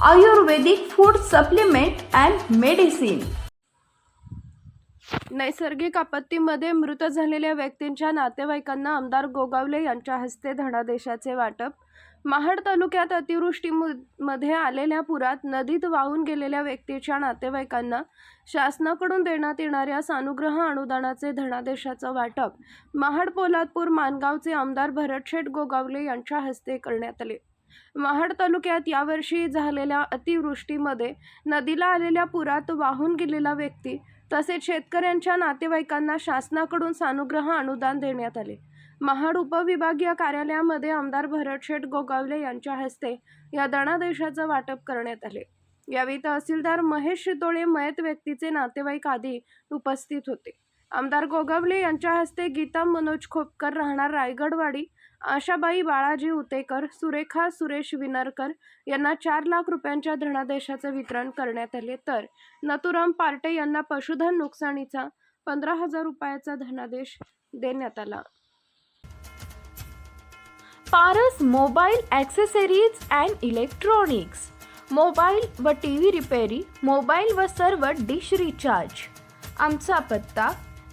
Ayurvedic food supplement and medicine नैसर्गिक आपत्तीमध्ये मृत झालेल्या व्यक्तींच्या नातेवाईकांना आमदार गोगावले यांच्या हस्ते धनादेशाचे वाटप. महाड तालुक्यात अतिवृष्टीमध्ये आलेल्या पुरात नदीत वाहून गेलेल्या व्यक्तीच्या नातेवाईकांना शासनाकडून देण्यात येणाऱ्या सानुग्रह अनुदानाचे धनादेशाचं वाटप. महाड पोलादपूर मानगावचे आमदार भरतशेठ गोगावले यांच्या हस्ते करण्यात आले. महाड तालुक्यात यावर्षी झालेल्या अतिवृष्टीमध्ये नदीला आलेल्या पुरात वाहून गेलेला व्यक्ती तसेच शेतकऱ्यांच्या नातेवाईकांना शासनाकडून सानुग्रह अनुदान देण्यात आले. महाड उपविभागीय कार्यालयामध्ये आमदार भरतशेठ गोगावले यांच्या हस्ते या धनादेशाचं वाटप करण्यात आले. यावेळी तहसीलदार महेश शितोळे मयत व्यक्तीचे नातेवाईक आदी उपस्थित होते. आमदार गोगावले यांच्या हस्ते गीता मनोज खोपकर राहणार रायगडवाडी आशाबाई बाळाजी उतेकर सुरेखा सुरेश विनरकर यांना चार लाख रुपयांच्या धनादेशाचं वितरण करण्यात आले. तर नथुराम पार्टे यांना पशुधन नुकसानीचा पंधरा हजार रुपयाचा धनादेश देण्यात आला. Paras mobile accessories and electronics. Mobile व टी व्ही रिपेरी मोबाईल व सर्व डिश रिचार्ज. आमचा पत्ता